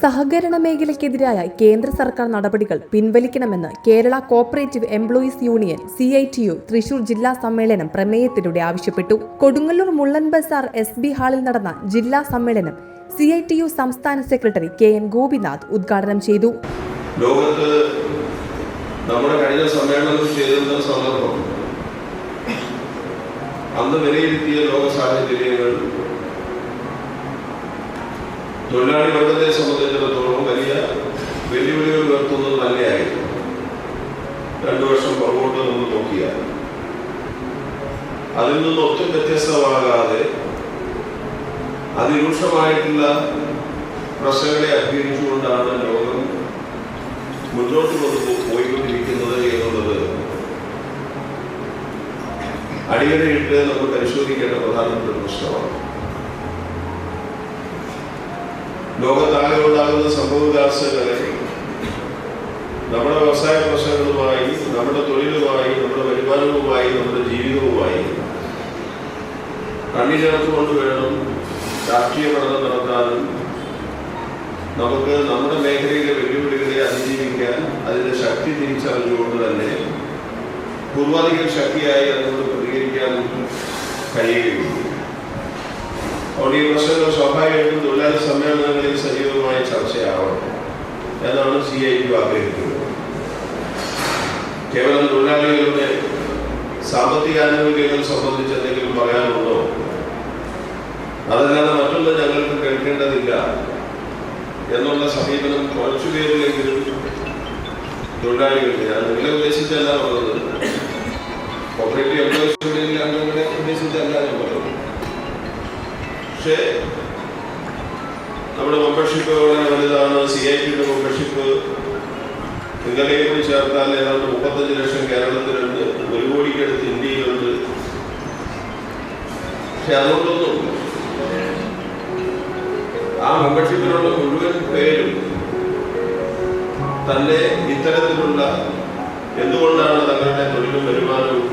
സഹകരണ മേഖലയ്ക്കെതിരായ കേന്ദ്ര സർക്കാർ നടപടികൾ പിൻവലിക്കണമെന്ന് Kerala cooperative employees union C I T U Thrissur ജില്ലാ സമ്മേളനം പ്രമേയത്തിലൂടെ ആവശ്യപ്പെട്ടു. കൊടുങ്ങല്ലൂർ മുള്ളൻ ബസാർ എസ് ബി ഹാളിൽ നടന്ന ജില്ലാ സമ്മേളനം സി ഐ ടി യു സംസ്ഥാന സെക്രട്ടറി കെ എൻ ഗോപിനാഥ് ഉദ്ഘാടനം ചെയ്തു. നമ്മുടെ കഴിഞ്ഞ സമ്മേളനം സന്ദർഭം തൊഴിലാളി വർഗത്തെ സംബന്ധിച്ചിടത്തോളം വലിയ വെല്ലുവിളികൾ ഉയർത്തുന്നത് തന്നെയായിരുന്നു രണ്ടു വർഷം പുറകോട്ട് നിന്ന് നോക്കിയാൽ അതിൽ നിന്ന് ഒട്ടും വ്യത്യസ്തമാകാതെ അതിരൂക്ഷമായിട്ടുള്ള പ്രശ്നങ്ങളെ അഭിമുഖിച്ചുകൊണ്ടാണ് ലോകം മുന്നോട്ട് കൊണ്ട് പോയിക്കൊണ്ടിരിക്കുന്നത് എന്നുള്ളത് അടിയറയിട്ട് നമ്മൾ പരിശോധിക്കേണ്ട പ്രധാനപ്പെട്ട പ്രശ്നമാണ്. ലോകത്താകെ ഉണ്ടാകുന്ന സംഭവവികാസങ്ങളെ നമ്മുടെ വ്യവസായ പ്രശ്നങ്ങളുമായി നമ്മുടെ തൊഴിലുമായി നമ്മുടെ വരുമാനവുമായി നമ്മുടെ ജീവിതവുമായി കണ്ണി ചേർത്തുകൊണ്ട് വേണം രാഷ്ട്രീയ പഠനം നടത്താനും നമുക്ക് നമ്മുടെ മേഖലയിലെ വെല്ലുവിളികളെ അതിജീവിക്കാൻ അതിന്റെ ശക്തി തിരിച്ചറിഞ്ഞുകൊണ്ട് തന്നെ പൂർവാധികം ശക്തിയായി അതിനോട് പ്രതികരിക്കാൻ കഴിയുകയുള്ളൂ. അതുകൊണ്ട് പ്രശ്നങ്ങൾ സ്വാഭാവികമായിട്ടും തൊഴിലാളി സമ്മേളനങ്ങളിൽ സജീവമായി ചർച്ചയാവണം. എന്നാണ് സി ഐ യു ആഗ്രഹിക്കുന്നത് കേവലം തൊഴിലാളികളുടെ സാമ്പത്തിക ആനുകൂല്യങ്ങൾ സംബന്ധിച്ച് എന്തെങ്കിലും പറയാനുണ്ടോ? അതല്ലാതെ മറ്റുള്ള ഞങ്ങൾക്ക് കേൾക്കേണ്ടതില്ല എന്നുള്ള സമീപനം കുറച്ചു പേരിലെങ്കിലും തൊഴിലാളികൾക്ക്. ഞാൻ നിങ്ങളെ ഉദ്ദേശിച്ചല്ല പറഞ്ഞത്. കോപ്പറേറ്റീവ് പക്ഷേ നമ്മുടെ മെമ്പർഷിപ്പ് വളരെ വലുതാണ്. സി ഐ പിയുടെ മെമ്പർഷിപ്പ് നിങ്ങളെയും കൂടി ചേർത്താൽ ഏതാണ്ട് മുപ്പത്തഞ്ച് ലക്ഷം കേരളത്തിലുണ്ട്. ഒരു കോടിക്കടുത്ത് ഇന്ത്യയിലുണ്ട്. പക്ഷെ അതുകൊണ്ടൊന്നും ആ മെമ്പർഷിപ്പിലുള്ള മുഴുവൻ പേരും തന്നെ ഇത്തരത്തിലുള്ള എന്തുകൊണ്ടാണ് തങ്ങളുടെ തൊഴിലും വരുമാനവും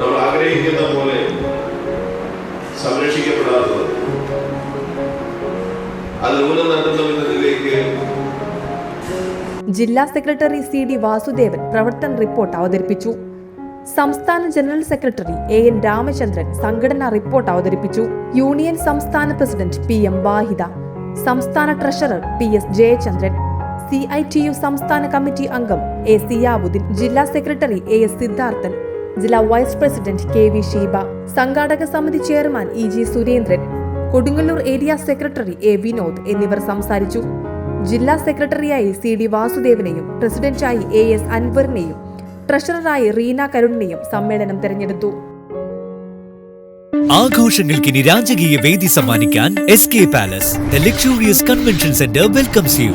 നമ്മൾ ആഗ്രഹിക്കുന്ന പോലെ സംരക്ഷിക്കപ്പെടാത്തത്. അത് ഊനം നടത്തുന്ന വിധത്തിലേക്ക് ജില്ലാ സെക്രട്ടറി സി ഡി വാസുദേവൻ പ്രവർത്തന റിപ്പോർട്ട് അവതരിപ്പിച്ചു. സംസ്ഥാന general secretary A N Ramachandran സംഘടനാ റിപ്പോർട്ട് അവതരിപ്പിച്ചു. യൂണിയൻ സംസ്ഥാന പ്രസിഡന്റ് പി എം വാഹിദ സംസ്ഥാന treasurer P S Jayachandran C I T U സംസ്ഥാന കമ്മിറ്റി അംഗം എ സിയാബുദ്ദീൻ ജില്ലാ സെക്രട്ടറി എ എസ് സിദ്ധാർത്ഥൻ ജില്ലാ vice president K V Sheeba സംഘാടക സമിതി chairman E G Surendran Kodungallur area secretary A Vinod എന്നിവർ സംസാരിച്ചു. ജില്ലാ സെക്രട്ടറിയായി സി ഡി വാസുദേവനെയും പ്രസിഡന്റായി എ എസ് അൻവറിനെയും ട്രഷററായി റീന കരുണിനെയും സമ്മേളനം തെരഞ്ഞെടുത്തു. ആഘോഷങ്ങൾക്കിനി രാജകീയ വേദി സമ്മാനിക്കാൻ S K palace the luxurious convention centre welcomes you